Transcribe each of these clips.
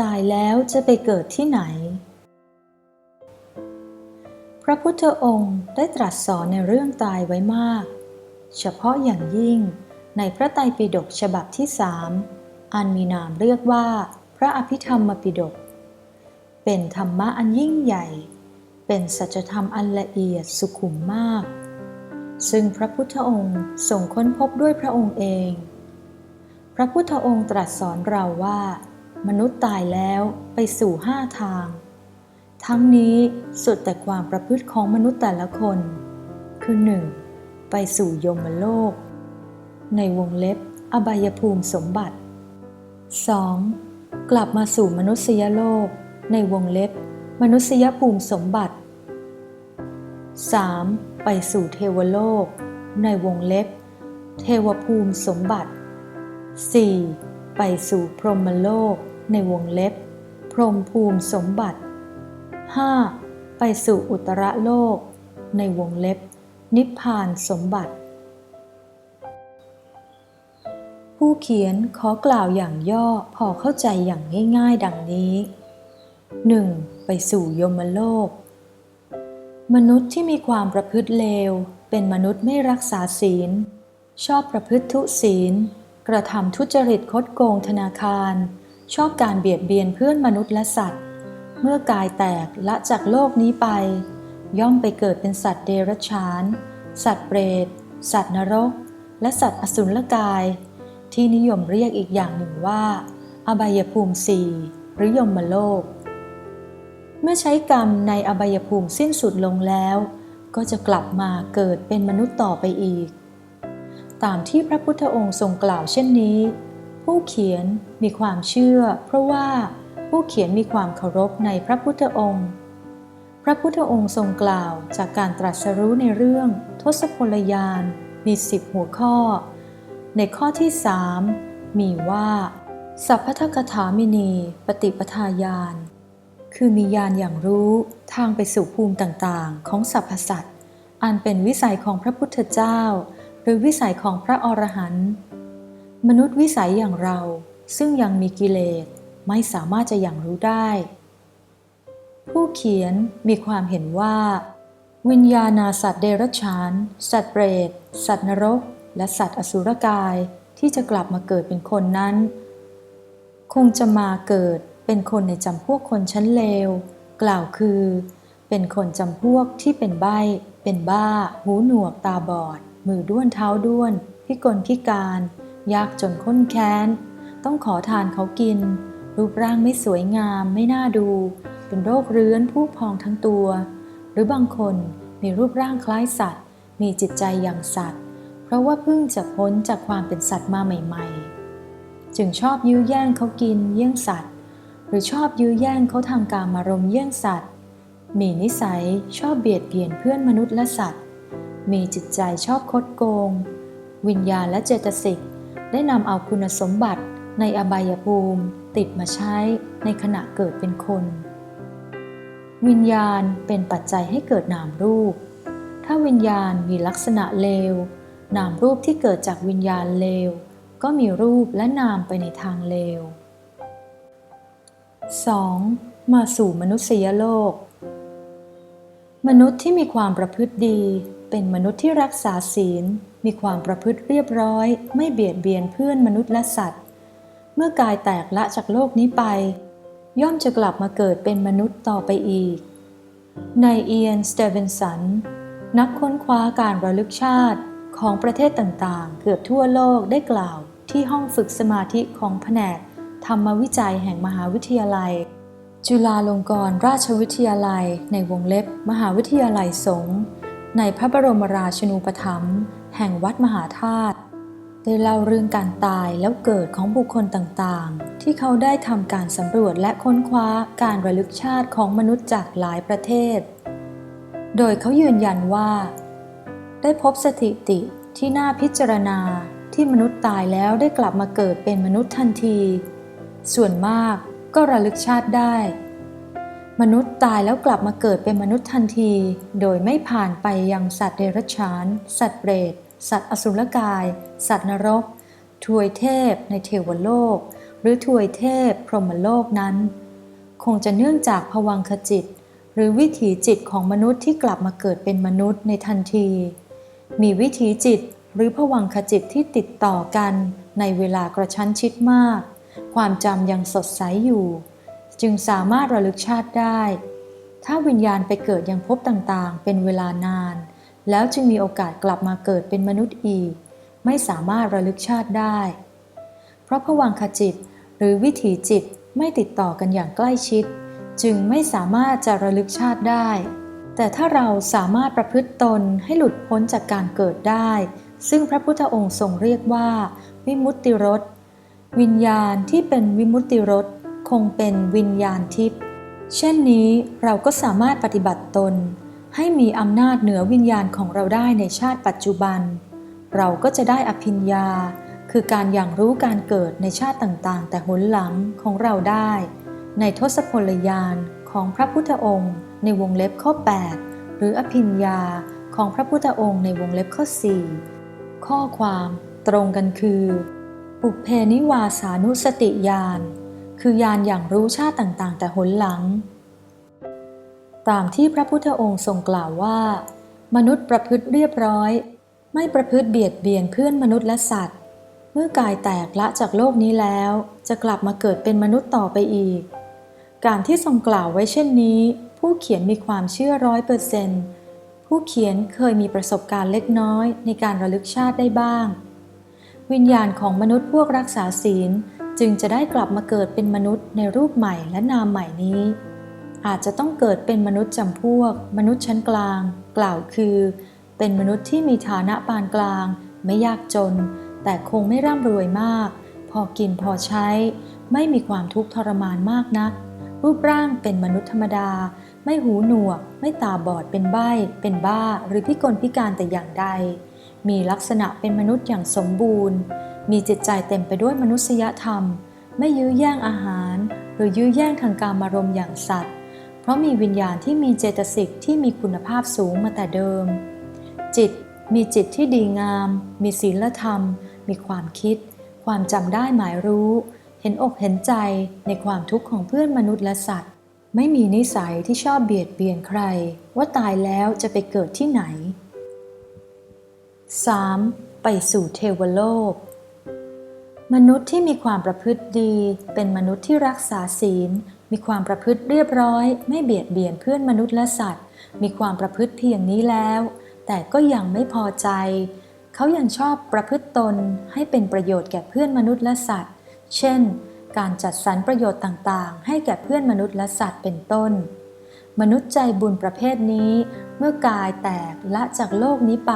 ตายแล้วจะไปเกิดที่ไหน พระพุทธองค์ได้ตรัสสอนในเรื่องตายไว้มาก เฉพาะอย่างยิ่งในพระไตรปิฎกฉบับที่สามอันมีนามเรียกว่า พระอภิธรรมปิฎกเป็นธรรมะอันยิ่งใหญ่ เป็นสัจธรรมอันละเอียดสุขุมมาก ซึ่งพระพุทธองค์ทรงค้นพบด้วยพระองค์เอง พระพุทธองค์ตรัสสอนเราว่า มนุษย์ตายแล้วไปสู่ห้าทาง ทั้งนี้สุดแต่ความประพฤติของมนุษย์แต่ละคน คือ 1. ไปสู่ยมโลก ในวงเล็บ อบายภูมิสมบัติ 2. กลับมาสู่มนุษยโลก ในวงเล็บ มนุษยภูมิสมบัติ 3. ไปสู่เทวโลก ในวงเล็บ เทวภูมิสมบัติ 4. ไปสู่พรหมโลก ในวงเล็บ พรหมภูมิสมบัติ 5. ไปสู่อุตรโลก ในวงเล็บ นิพพานสมบัติ ผู้เขียนขอกล่าวอย่างย่อพอเข้าใจอย่างง่ายๆ ดังนี้ 1. ไปสู่ยมโลก มนุษย์ที่มีความประพฤติเลว เป็นมนุษย์ไม่รักษาศีล ชอบประพฤติทุศีล กระทำทุจริตคดโกงธนาคาร ชอบการเบียดเบียนเพื่อนมนุษย์และสัตว์ เมื่อกายแตกละจากโลกนี้ไป ย่อมไปเกิดเป็นสัตว์เดรัจฉาน สัตว์เปรต สัตว์นรก และสัตว์อสุรกาย ที่นิยมเรียกอีกอย่างหนึ่งว่า อบายภูมิสี่หรือยมโลก เมื่อใช้กรรมในอบายภูมิสิ้นสุดลงแล้ว ก็จะกลับมาเกิดเป็นมนุษย์ต่อไปอีก ตามที่พระพุทธองค์ทรงกล่าวเช่นนี้ ผู้เขียนมีความเชื่อ เพราะว่าผู้เขียนมีความเคารพในพระพุทธองค์ พระพุทธองค์ทรงกล่าวจากการตรัสรู้ในเรื่องทศพลยานมีสิบหัวข้อ ในข้อที่สามมีว่า สัพพทกถามินีปฏิปทาญาณคือมีญาณอย่างรู้ทางไปสู่ภูมิต่างๆ ของสรรพสัตว์อันเป็นวิสัยของพระพุทธเจ้า หรือวิสัยของพระอรหันต์ มนุษย์วิสัยอย่างเราซึ่งยังมีกิเลสไม่สามารถจะอย่างรู้ได้ ผู้เขียนมีความเห็นว่า วิญญาณาสัตว์เดรัจฉาน สัตว์เปรต สัตว์นรก และสัตว์อสุรกายที่จะกลับมาเกิดเป็นคนนั้น คงจะมาเกิดเป็นคนในจำพวกคนชั้นเลว กล่าวคือ เป็นคนจำพวกที่เป็นใบ้ เป็นบ้า หูหนวกตาบอด มือด้วนเท้าด้วน พิกลพิการ ยากจนข้นแค้น ต้องขอทานเขากิน รูปร่างไม่สวยงามไม่น่าดู เป็นโรคเรื้อนผู้พองทั้งตัว หรือบางคนมีรูปร่างคล้ายสัตว์ มีจิตใจอย่างสัตว์ เพราะว่าเพิ่งจะพ้นจากความเป็นสัตว์มาใหม่ ๆ จึงชอบยื้อแย่งเขากินเยี่ยงสัตว์ หรือชอบยื้อแย่งเขาทางการมารมณ์เยี่ยงสัตว์ มีนิสัยชอบเบียดเบียนเพื่อนมนุษย์และสัตว์ มีจิตใจชอบคดโกง วิญญาณและเจตสิก ได้นำเอาคุณสมบัติในอบายภูมิติดมาใช้ในขณะเกิดเป็นคน วิญญาณเป็นปัจจัยให้เกิดนามรูป ถ้าวิญญาณมีลักษณะเลว นามรูปที่เกิดจากวิญญาณเลว ก็มีรูปและนามไปในทางเลว 2. มาสู่มนุษยโลก มนุษย์ที่มีความประพฤติดี เป็นมนุษย์ที่รักษาศีล มีความประพฤติเรียบร้อย ไม่เบียดเบียนเพื่อนมนุษย์และสัตว์ เมื่อกายแตกละจากโลกนี้ไป ย่อมจะกลับมาเกิดเป็นมนุษย์ต่อไปอีก ในเอียน สเตเวนสัน นักค้นคว้าการระลึกชาติของประเทศต่างๆ เกือบทั่วโลกได้กล่าวที่ห้องฝึกสมาธิของแผนกธรรมวิจัยแห่งมหาวิทยาลัย จุฬาลงกรณราชวิทยาลัยในวงเล็บ มหาวิทยาลัยสงฆ์ ในพระบรมราชินูปถัมภ์แห่งวัดมหาธาตุได้เล่าเรื่องการตายแล้วเกิดของบุคคลต่างๆ ที่เขาได้ทำการสำรวจและค้นคว้าการระลึกชาติของมนุษย์จากหลายประเทศ โดยเขายืนยันว่า ได้พบสถิติที่น่าพิจารณาที่มนุษย์ตายแล้วได้กลับมาเกิดเป็นมนุษย์ทันที ส่วนมากก็ระลึกชาติได้ มนุษย์ตายแล้วกลับมาเกิดเป็นมนุษย์ทันที โดยไม่ผ่านไปยังสัตว์เดรัจฉาน สัตว์เปรต สัตว์อสุรกาย สัตว์นรก ทวยเทพในเทวโลก หรือทวยเทพพรหมโลกนั้น คงจะเนื่องจากภวังคจิต หรือวิถีจิตของมนุษย์ที่กลับมาเกิดเป็นมนุษย์ในทันที มีวิถีจิตหรือภวังคจิตที่ติดต่อกันในเวลากระชั้นชิดมาก ความจำยังสดใสอยู่ จึงสามารถระลึกชาติได้ ถ้าวิญญาณไปเกิดยังภพต่างๆ เป็นเวลานาน แล้วจึงมีโอกาสกลับมาเกิดเป็นมนุษย์อีก ไม่สามารถระลึกชาติได้ เพราะผวังคจิต หรือวิถีจิตไม่ติดต่อกันอย่างใกล้ชิด จึงไม่สามารถจะระลึกชาติได้ แต่ถ้าเราสามารถประพฤติตนให้หลุดพ้นจากการเกิดได้ ซึ่งพระพุทธองค์ทรงเรียกว่า วิมุตติรสวิญญาณที่เป็นวิมุตติรส คงเป็นวิญญาณทิพย์ เช่นนี้เราก็สามารถปฏิบัติตน ให้มีอำนาจเหนือวิญญาณของเราได้ในชาติปัจจุบัน เราก็จะได้อภิญญา คือการอย่างรู้การเกิดในชาติต่างๆ แต่หนหลังของเราได้ ในทศพลยานของพระพุทธองค์ในวงเล็บข้อ 8 หรืออภิญญาของพระพุทธองค์ในวงเล็บข้อ 4 ข้อความตรงกันคือ ปุเพนิวาสานุสติญาณ คือยานอย่างรู้ชาติต่างๆ แต่หนหลัง ตามที่พระพุทธองค์ทรงกล่าวว่า มนุษย์ประพฤติเรียบร้อย ไม่ประพฤติเบียดเบียนเพื่อนมนุษย์และสัตว์ เมื่อกายแตกละจากโลกนี้แล้ว จะกลับมาเกิดเป็นมนุษย์ต่อไปอีก การที่ทรงกล่าวไว้เช่นนี้ ผู้เขียนมีความเชื่อร้อยเปอร์เซนต์ผู้เขียนเคยมีประสบการณ์เล็กน้อยในการระลึกชาติได้บ้างวิญญาณของมนุษย์พวกรักษาศีล จึงจะได้กลับมาเกิดเป็นมนุษย์ในรูปใหม่และนามใหม่นี้ อาจจะต้องเกิดเป็นมนุษย์จำพวก มนุษย์ชั้นกลาง กล่าวคือ เป็นมนุษย์ที่มีฐานะปานกลาง ไม่ยากจน แต่คงไม่ร่ำรวยมาก พอกินพอใช้ ไม่มีความทุกข์ทรมานมากนัก รูปร่างเป็นมนุษย์ธรรมดา ไม่หูหนวก ไม่ตาบอดเป็นใบ้ เป็นบ้า หรือพิกลพิการแต่อย่างใด มีลักษณะเป็นมนุษย์อย่างสมบูรณ์ มีจิตใจเต็มไปด้วยมนุษยธรรม ไม่ยื้อแย่งอาหาร หรือยื้อแย่งทางการมารมอย่างสัตว์ เพราะมีวิญญาณที่มีเจตสิกที่มีคุณภาพสูงมาแต่เดิม จิตมีจิตที่ดีงาม มีศีลธรรม มีความคิด ความจำได้หมายรู้ เห็นอกเห็นใจในความทุกข์ของเพื่อนมนุษย์และสัตว์ ไม่มีนิสัยที่ชอบเบียดเบียนใคร ว่าตายแล้วจะไปเกิดที่ไหน 3. ไปสู่เทวโลก มนุษย์ที่มีความประพฤติดี เป็นมนุษย์ที่รักษาศีล มีความประพฤติเรียบร้อย ไม่เบียดเบียนเพื่อนมนุษย์และสัตว์ มีความประพฤติเพียงนี้แล้ว แต่ก็ยังไม่พอใจ เขายังชอบประพฤติตนให้เป็นประโยชน์แก่เพื่อนมนุษย์และสัตว์ เช่น การจัดสรรประโยชน์ต่างๆ ให้แก่เพื่อนมนุษย์และสัตว์เป็นต้น มนุษย์ใจบุญประเภทนี้ เมื่อกายแตกละจากโลกนี้ไป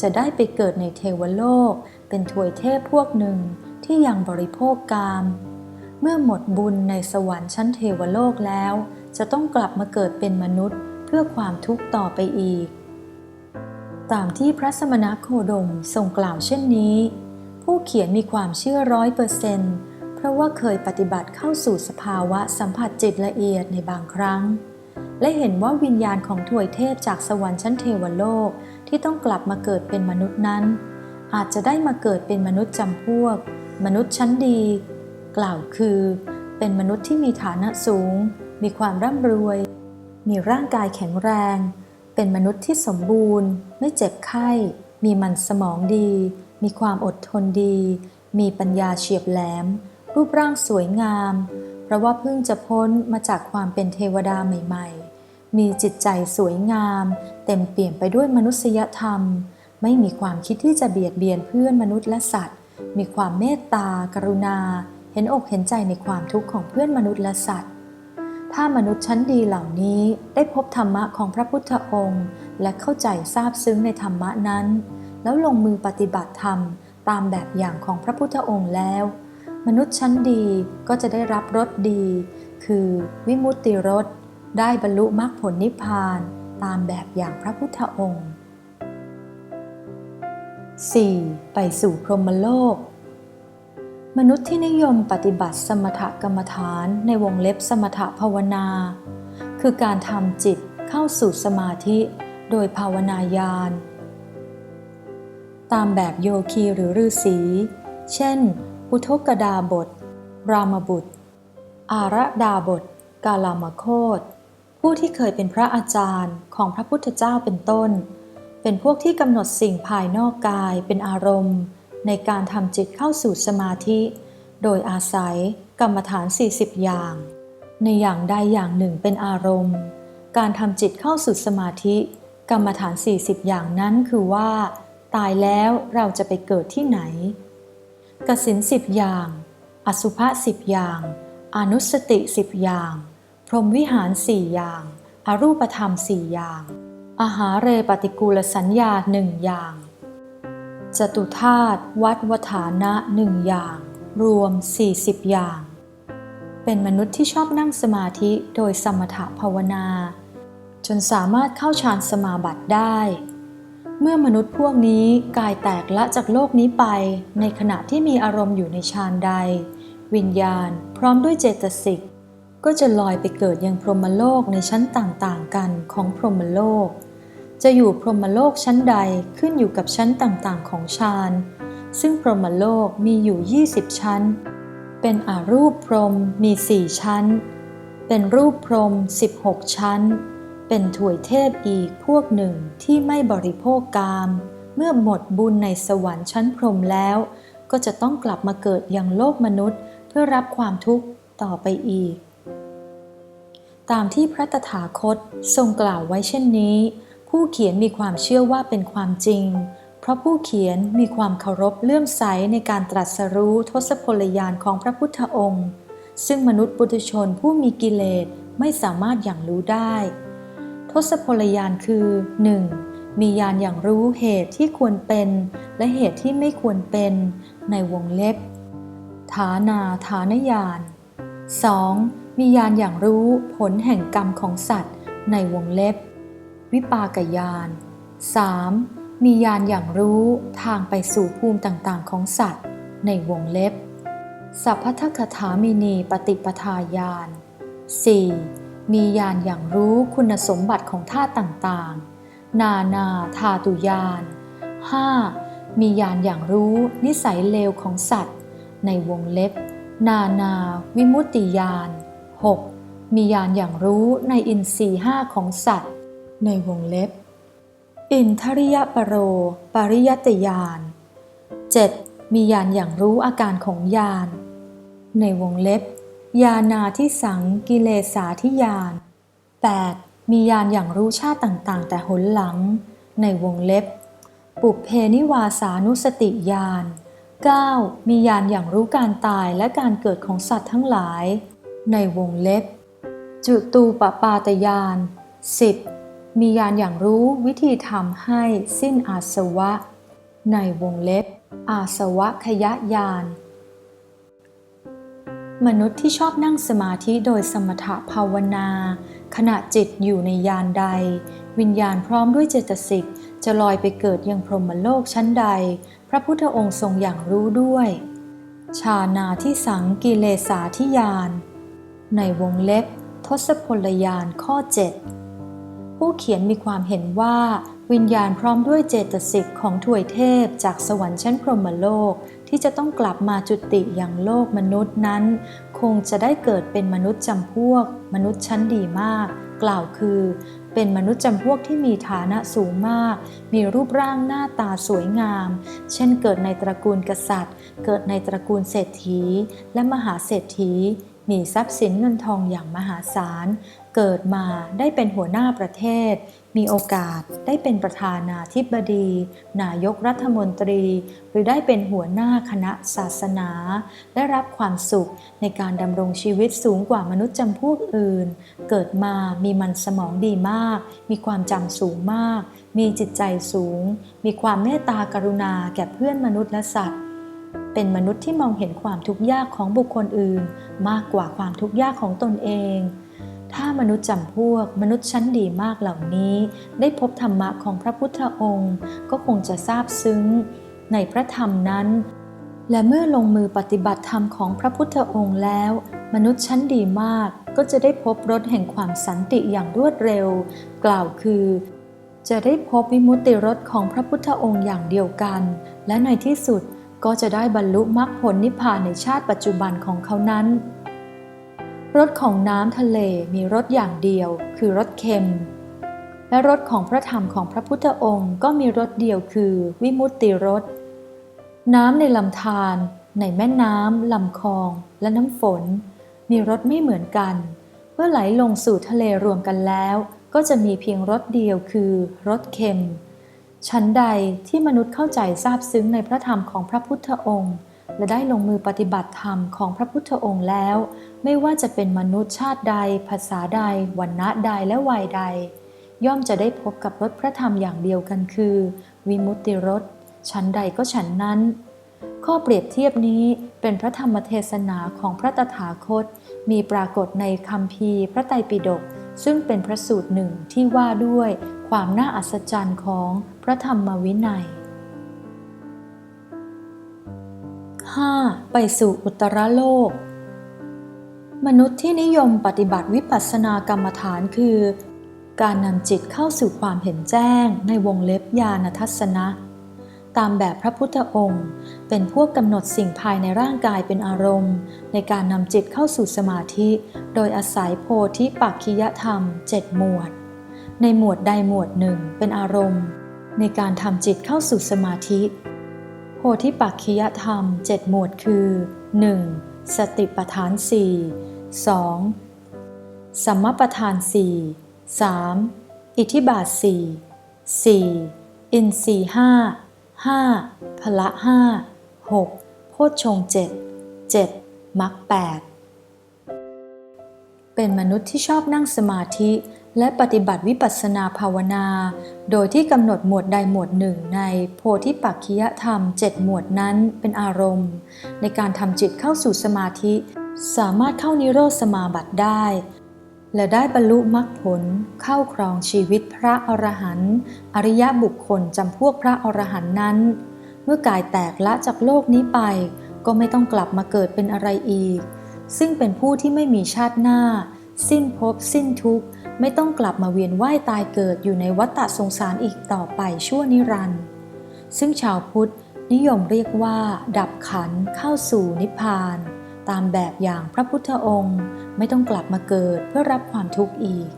จะได้ไปเกิดในเทวโลก เป็นถวยเทพพวกหนึ่ง ที่ยังบริโภคกาม เมื่อหมดบุญในสวรรค์ชั้นเทวโลกแล้ว จะต้องกลับมาเกิดเป็นมนุษย์เพื่อความทุกข์ต่อไปอีก ตามที่พระสมณโคดมทรงกล่าวเช่นนี้ ผู้เขียนมีความเชื่อร้อยเปอร์เซนต์เพราะว่าเคยปฏิบัติเข้าสู่สภาวะสัมผัสจิตละเอียดในบางครั้ง และเห็นว่าวิญญาณของถวยเทพจากสวรรค์ชั้นเทวโลกที่ต้องกลับมาเกิดเป็นมนุษย์นั้นอาจจะได้มาเกิดเป็นมนุษย์จำพวก มนุษย์ชั้นดี กล่าวคือ เป็นมนุษย์ที่มีฐานะสูง มีความร่ำรวย มีร่างกายแข็งแรง เป็นมนุษย์ที่สมบูรณ์ ไม่เจ็บไข้ มีมันสมองดี มีความอดทนดี มีปัญญาเฉียบแหลม รูปร่างสวยงาม เพราะว่าเพิ่งจะพ้นมาจากความเป็นเทวดาใหม่ ๆ มีจิตใจสวยงาม เต็มเปี่ยมไปด้วยมนุษยธรรม ไม่มีความคิดที่จะเบียดเบียนเพื่อนมนุษย์และสัตว์ มีความเมตตา กรุณา เห็นอกเห็นใจในความทุกข์ของเพื่อนมนุษย์และสัตว์ ถ้ามนุษย์ชั้นดีเหล่านี้ได้พบธรรมะของพระพุทธองค์ และเข้าใจซาบซึ้งในธรรมะนั้น แล้วลงมือปฏิบัติธรรมตามแบบอย่างของพระพุทธองค์แล้ว มนุษย์ชั้นดีก็จะได้รับรสดี คือวิมุตติรสได้บรรลุมรรคผลนิพพาน ตามแบบอย่างพระพุทธองค์ 4. ไปสู่พรหมโลก มนุษย์ที่นิยมปฏิบัติสมถกรรมฐานในวงเล็บสมถภาวนา คือการทำจิตเข้าสู่สมาธิโดยภาวนายาน ตามแบบโยคีหรือฤาษีเช่น อุทกดาบท รามบุตร อาระดาบท กาลามโคตผู้ที่เคยเป็นพระอาจารย์ของพระพุทธเจ้าเป็นต้น เป็นพวกที่กำหนดสิ่งภายนอกกายเป็นอารมณ์ ในการทำจิตเข้าสู่สมาธิ โดยอาศัยกรรมฐาน 40 อย่าง ในอย่างใดอย่างหนึ่งเป็นอารมณ์ การทำจิตเข้าสู่สมาธิ กรรมฐาน 40 อย่างนั้นคือว่า ตายแล้วเราจะไปเกิดที่ไหน กสินสิบอย่าง อสุภะสิบอย่าง อนุสติสิบอย่าง พรหมวิหารสี่อย่าง อรูปธรรมสี่อย่าง อาหารเรปฏิกูลสัญญาหนึ่งอย่าง จตุธาตุวัดวฐานะหนึ่งอย่าง รวม 40 อย่าง เป็นมนุษย์ที่ชอบนั่งสมาธิโดยสมถภาวนา จนสามารถเข้าฌานสมาบัติได้ เมื่อมนุษย์พวกนี้กายแตกละจากโลกนี้ไป ในขณะที่มีอารมณ์อยู่ในฌานใด วิญญาณ พร้อมด้วยเจตสิกก็จะลอยไปเกิดยังพรหมโลกในชั้นต่างๆกันของพรหมโลก จะอยู่พรหมโลกชั้นใดขึ้นอยู่กับชั้นต่างๆ ของฌาน ซึ่งพรหมโลกมีอยู่ 20 ชั้น เป็นอารูปพรหมมี 4 ชั้น เป็นรูปพรหม16 ชั้น เป็นถวยเทพอีกพวกหนึ่งที่ไม่บริโภคกาม เมื่อหมดบุญในสวรรค์ชั้นพรหมแล้ว ก็จะต้องกลับมาเกิดยังโลกมนุษย์ เพื่อรับความทุกข์ต่อไปอีก ตามที่พระตถาคตทรงกล่าวไว้เช่นนี้ ผู้เขียนมีความเชื่อว่าเป็นความจริง เพราะผู้เขียนมีความเคารพเลื่อมใสในการตรัสรู้ทศพลยานของพระพุทธองค์ ซึ่งมนุษย์ปุถุชนผู้มีกิเลสไม่สามารถอย่างรู้ได้ ทศพลยานคือ 1. มียานอย่างรู้เหตุที่ควรเป็น และเหตุที่ไม่ควรเป็นในวงเล็บ ฐานาฐานยาน 2. มียานอย่างรู้ผลแห่งกรรมของสัตว์ในวงเล็บ วิปากยาน 3. มียานอย่างรู้ทางไปสู่ภูมิต่างๆ ของสัตว์ ในวงเล็บ สัพพทคถามินีปฏิปทาญาณ 4. มียานอย่างรู้คุณสมบัติของธาตุต่างๆ นานาธาตุยาน 5. มียานอย่างรู้นิสัยเลวของสัตว์ ในวงเล็บ นานาวิมุตติยาน 6. มียานอย่างรู้ในอินทรีห้าของสัตว์ ในวงเล็บ อินทริยปรโร ปริยัตยาน 7. มียานอย่างรู้อาการของยาน ในวงเล็บ ยานาที่สังกิเลสาทิยาน 8. มียานอย่างรู้ชาติต่างๆ แต่หนหลัง ในวงเล็บ ปุเพนิวาสานุสติยาน 9. มียานอย่างรู้การตายและการเกิดของสัตว์ทั้งหลาย ในวงเล็บ จุตูปปาตยาน 10. มียานอย่างรู้วิธีทำให้สิ้นอาสวะ ในวงเล็บ อาสวะขยะยาน มนุษย์ที่ชอบนั่งสมาธิโดยสมถะภาวนา ขณะจิตอยู่ในยานใด วิญญาณพร้อมด้วยเจตสิกจะลอยไปเกิดยังพรหมโลกชั้นใด พระพุทธองค์ทรงอย่างรู้ด้วย ชานาที่สังกิเลสาทิยาน ในวงเล็บ ทศพลยานข้อ 7 ผู้เขียนมีความเห็นว่า วิญญาณพร้อมด้วยเจตสิกของถวยเทพจากสวรรค์ชั้นพรหมโลก ที่จะต้องกลับมาจุติอย่างโลกมนุษย์นั้น คงจะได้เกิดเป็นมนุษย์จำพวก มนุษย์ชั้นดีมาก กล่าวคือ เป็นมนุษย์จำพวกที่มีฐานะสูงมาก มีรูปร่างหน้าตาสวยงาม เช่นเกิดในตระกูลกษัตริย์ เกิดในตระกูลเศรษฐี และมหาเศรษฐีมีทรัพย์สินเงินทองอย่างมหาศาล เกิดมาได้เป็นหัวหน้าประเทศ มีโอกาสได้เป็นประธานาธิบดี นายกรัฐมนตรี หรือได้เป็นหัวหน้าคณะศาสนา ได้รับความสุขในการดำรงชีวิตสูงกว่ามนุษย์จำพวกอื่น เกิดมามีมันสมองดีมาก มีความจำสูงมาก มีจิตใจสูง มีความเมตตากรุณาแก่เพื่อนมนุษย์และสัตว์เป็นมนุษย์ที่มองเห็นความทุกข์ยากของบุคคลอื่น มากกว่าความทุกข์ยากของตนเอง ถ้ามนุษย์จำพวกมนุษย์ชั้นดีมากเหล่านี้ ได้พบธรรมะของพระพุทธองค์ ก็คงจะซาบซึ้ง ในพระธรรมนั้น และเมื่อลงมือปฏิบัติธรรมของพระพุทธองค์แล้ว มนุษย์ชั้นดีมากก็จะได้พบรสแห่งความสันติอย่างรวดเร็ว กล่าวคือ จะได้พบวิมุตติรสของพระพุทธองค์อย่างเดียวกัน และในที่สุดก็จะได้บรรลุมรรคผลนิพพานในชาติปัจจุบันของเขานั้น รสของน้ำทะเลมีรสอย่างเดียวคือรสเค็ม และรสของพระธรรมของพระพุทธองค์ก็มีรสเดียวคือวิมุตติรส น้ำในลำธารในแม่น้ำลำคลองและน้ำฝน มีรสไม่เหมือนกัน เมื่อไหลลงสู่ทะเลรวมกันแล้ว ก็จะมีเพียงรสเดียวคือรสเค็ม ชั้นใดที่มนุษย์เข้าใจทราบซึ้งในพระธรรมของพระพุทธองค์ และได้ลงมือปฏิบัติธรรมของพระพุทธองค์แล้ว ไม่ว่าจะเป็นมนุษย์ชาติใด ภาษาใดวรรณะใดและวัยใด ย่อมจะได้พบกับรสพระธรรมอย่างเดียวกันคือ วิมุตติรสชั้นใดก็ฉันนั้น ข้อเปรียบเทียบนี้เป็นพระธรรมเทศนาของพระตถาคต มีปรากฏในคำพีพระไตรปิฎกซึ่งเป็นพระสูตรหนึ่งที่ว่าด้วยความน่าอัศจรรย์ของพระธรรมวินัย 5. ไปสู่อุตรโลก มนุษย์ที่นิยมปฏิบัติวิปัสสนากรรมฐานคือ การนำจิตเข้าสู่ความเห็นแจ้งในวงเล็บญาณทัศนะ ตามแบบพระพุทธองค์ เป็นพวกกำหนดสิ่งภายในร่างกายเป็นอารมณ์ ในการนำจิตเข้าสู่สมาธิ โดยอาศัยโพธิปักคิยธรรมเจ็ดหมวด ในหมวดใดหมวดหนึ่งเป็นอารมณ์ ในการทำจิตเข้าสู่สมาธิ โพธิปักคิยธรรมเจ็ดหมวดคือ 1. สติปัฏฐานสี่ 2. สัมมปัฏฐานสี่ 3. อิทธิบาทสี่สี่อินทรีห้าห้าพละห้าหกโพชฌงเจ็ดเจ็ดมรรคแปดเป็นมนุษย์ที่ชอบนั่งสมาธิ และปฏิบัติวิปัสสนาภาวนา โดยที่กำหนดหมวดใดหมวดหนึ่งในโพธิปักขิยธรรมเจ็ดหมวดนั้นเป็นอารมณ์ ในการทำจิตเข้าสู่สมาธิ สามารถเข้านิโรธสมาบัติได้ และได้บรรลุมรรคผลเข้าครองชีวิตพระอรหันต์อริยบุคคลจำพวกพระอรหันต์นั้น เมื่อกายแตกละจากโลกนี้ไป ก็ไม่ต้องกลับมาเกิดเป็นอะไรอีก ซึ่งเป็นผู้ที่ไม่มีชาติหน้า สิ้นภพสิ้นทุกข์ ไม่ต้องกลับมาเวียนว่ายตายเกิดอยู่ในวัฏฏะสงสารอีกต่อไปชั่วนิรันดร์ซึ่งชาวพุทธนิยมเรียกว่า ดับขันเข้าสู่นิพพาน ตามแบบอย่างพระพุทธองค์ ไม่ต้องกลับมาเกิดเพื่อรับความทุกข์อีก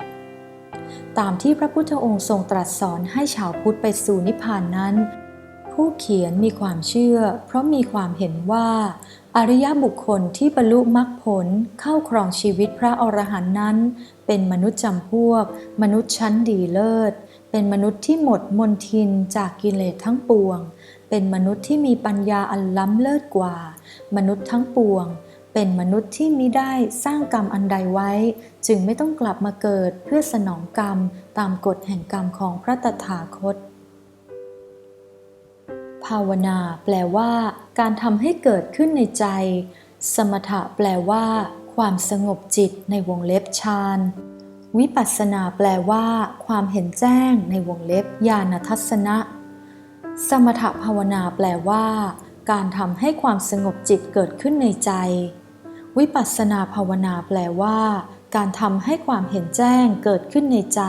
ตามที่พระพุทธองค์ทรงตรัสสอนให้ชาวพุทธไปสู่นิพพานนั้น ผู้เขียนมีความเชื่อ เพราะมีความเห็นว่า อริยบุคคลที่บรรลุมรรคผลเข้าครองชีวิตพระอรหันต์นั้น เป็นมนุษย์จำพวก มนุษย์ชั้นดีเลิศ เป็นมนุษย์ที่หมดมนทินจากกิเลสทั้งปวง เป็นมนุษย์ที่มีปัญญาอันล้ำเลิศกว่า มนุษย์ทั้งปวง เป็นมนุษย์ที่มิได้สร้างกรรมอันใดไว้ จึงไม่ต้องกลับมาเกิดเพื่อสนองกรรมตามกฎแห่งกรรมของพระตถาคต ภาวนาแปลว่า การทำให้เกิดขึ้นในใจ สมถะแปลว่า ความสงบจิตในวงเล็บฌานวิปัสสนาแปลว่า ความเห็นแจ้งในวงเล็บญาณทัศนะ สมถภาวนาแปลว่า การทำให้ความสงบจิตเกิดขึ้นในใจ วิปัสสนาภาวนาแปลว่า การทำให้ความเห็นแจ้งเกิดขึ้นในใจ